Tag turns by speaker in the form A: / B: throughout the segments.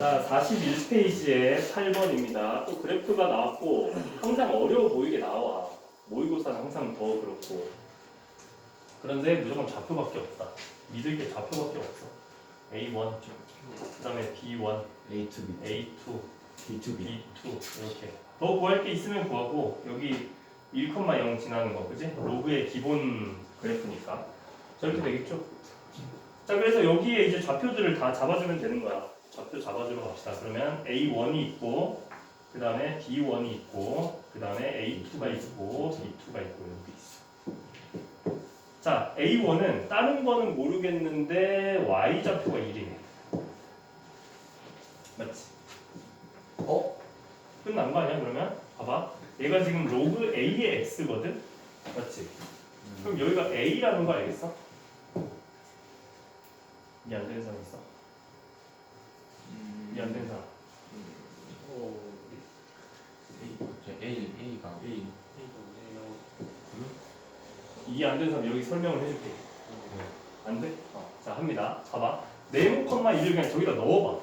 A: 자, 41페이지에 8번입니다. 또 그래프가 나왔고 항상 어려워 보이게 나와. 모의고사는 항상 더 그렇고. 그런데 무조건 좌표밖에 없다. 믿을 게 좌표밖에 없어. A1, 그 다음에 B1,
B: A to B,
A: A2,
B: B to B.
A: B2 이렇게. 더 구할 게 있으면 구하고 여기 1,0 지나는 거, 그지? 로그의 기본 그래프니까 저렇게 되겠죠? 자, 그래서 여기에 이제 좌표들을 다 잡아주면 되는 거야. 좌표 잡아주러 갑시다. 그러면 A1이 있고, 그 다음에 B1이 있고, 그 다음에 A2가 있고, B2가 있고 여기 있어. 자, A1은 다른 거는 모르겠는데 Y 좌표가 1이네. 맞지?
B: 어?
A: 끝난 거 아니야 그러면? 봐봐 얘가 지금 로그 A의 X거든? 맞지? 그럼 여기가 A라는 거 알겠어? 이해 안 되는 사람 있어? 이해 안 되는 사람
B: 저 A A가 A
A: 안 되는 사람 여기 설명을 해줄게 안 돼? 어, 자 합니다 봐봐 네모 컴마 1을 그냥 저기다 넣어봐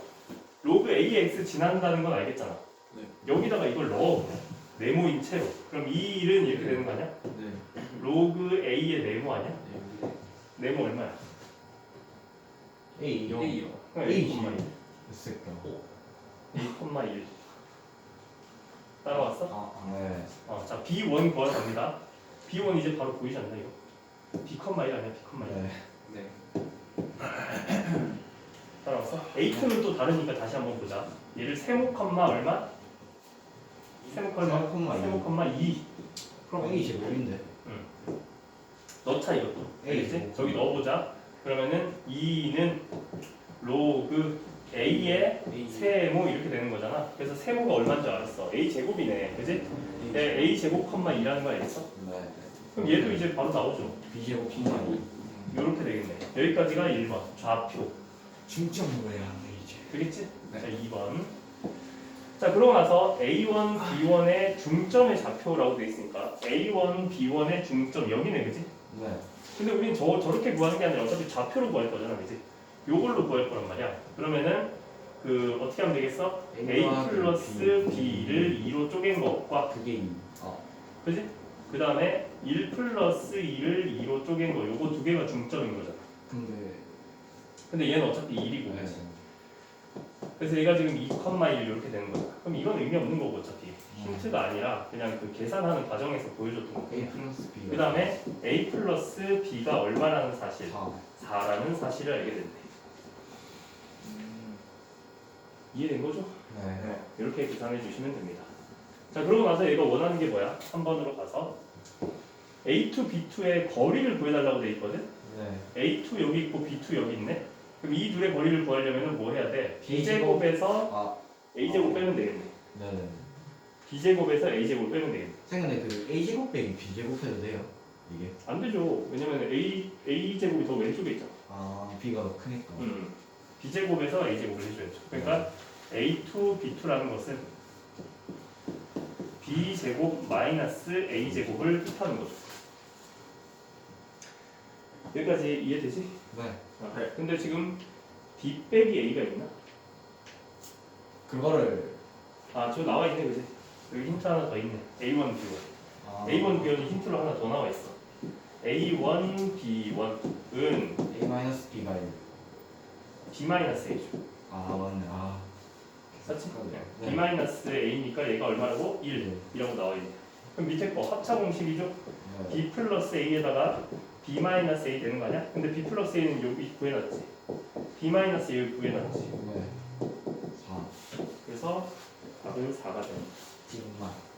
A: 로그 A의 X 지난다는 건 알겠잖아
B: 네.
A: 여기다가 이걸 넣어 네모인 채로 그럼 이 1은 이렇게 되는 거 아니야?
B: 네.
A: 로그 A의 네모 아니야?
B: 네.
A: 네모 얼마야?
B: A 0
C: A요.
B: A
A: A 컴마 1
B: 됐을까?
A: 1,1 따라왔어?
B: 아, 네.
A: 어, 자 B1 구하러 갑니다. B1 이제 바로 보이지 않나 이거? B, 1 아니야 B, 1
B: 네.
C: 네.
A: 따라왔어? A2는 또 다르니까 다시 한번 보자. 얘를 세모 컴마 얼마? 세모 컴마
B: 세모 컴마 이.
A: 세모 컴마 2. 그럼
B: A 제곱인데.
A: 넣자 이것도.
B: A
A: 알겠지?
B: 제곱.
A: 저기 넣어보자. 그러면은 2는 로그 A의 세모 이렇게 되는 거잖아. 그래서 세모가 얼마인 줄 알았어. A 제곱이네, 그지? 네, A 제곱 컴마 2라는 거 알겠어?
B: 네.
A: 그럼 얘도 이제 바로 나오죠.
B: B 제곱 콤마 2.
A: 이렇게 되겠네. 여기까지가 1번 좌표.
B: 중점 뭐야 이제.
A: 되겠지?
C: 네.
A: 자 2번. 자 그러고 나서 A1, B1의 중점의 좌표라고 돼 있으니까 A1, B1의 중점 여기네, 그지?
B: 네.
A: 근데 우린 저 저렇게 구하는 게 아니라 어차피 좌표로 구할 거잖아, 그지? 요걸로 구할 거란 말이야. 그러면은 그 어떻게 하면 되겠어? A 플러스 B를 2로 쪼갠 것과
B: 그게 2. 아.
A: 그지? 그 다음에 1 플러스 2를 2로 쪼갠 거 요거 두 개가 중점인 거잖아.
B: 근데
A: 근데 얘는 어차피 1이고
B: 네.
A: 그래서 얘가 지금 2,1 이렇게 되는 거야. 그럼 이건 의미 없는 거고 어차피 힌트가 아니라 그냥 그 계산하는 과정에서 보여줬던 거.
B: A 플러스 B.
A: 그 다음에 A 플러스 B가 얼마라는 사실,
B: 4.
A: 4라는 사실을 알게 된대. 이해된 거죠?
B: 네.
A: 이렇게 계산해 주시면 됩니다. 자 그러고 나서 얘가 원하는 게 뭐야? 3번으로 가서 A2, B2의 거리를 구해달라고 돼 있거든.
B: 네.
A: A2 여기 있고 B2 여기 있네. 그럼 이 둘의 거리를 구하려면 뭐 해야 돼?
B: B
A: B제곱에서
B: 아.
A: A제곱 빼면 되겠네.
B: 네 네.
A: B제곱에서 A제곱 빼면 되겠네.
B: 생각에 그 A 제곱 빼기 B 제곱 해도 돼요? 이게?
A: 안 되죠. 왜냐면 A, A제곱이 더 왼쪽에 있잖아.
B: 아 B가 더 크니까.
A: 음. B제곱에서 A제곱을 해줘야죠. 그러니까 A2, B2라는 것은 B제곱 마이너스 A제곱을 뜻하는 거죠. 여기까지 이해되지?
B: 네.
A: 아, 근데 지금 B 빼기 A가 있나?
B: 그거를
A: 아, 저 나와 있네, 그지? 여기 힌트 하나 더 있네. A1, B1.
B: 아,
A: A1, B1이 힌트로 하나 더 나와 있어. A1, B1은
B: A 마이너스 B 가 1.
A: B-A죠.
B: 아 맞네. 아.
A: 맞지?
B: 네.
A: B-A니까 얘가 얼마라고? 1.
B: 네.
A: 이라고 나와 있네. 그럼 밑에 거 합차 공식이죠?
B: 네.
A: B 플러스 A에다가 B 마이너스 A 되는 거 아니야? 근데 B 플러스 A는 여기 구해놨지. B 마이너스 A 구해놨지.
B: 네. 4.
A: 그래서 답은 4가 되는
B: 찡만.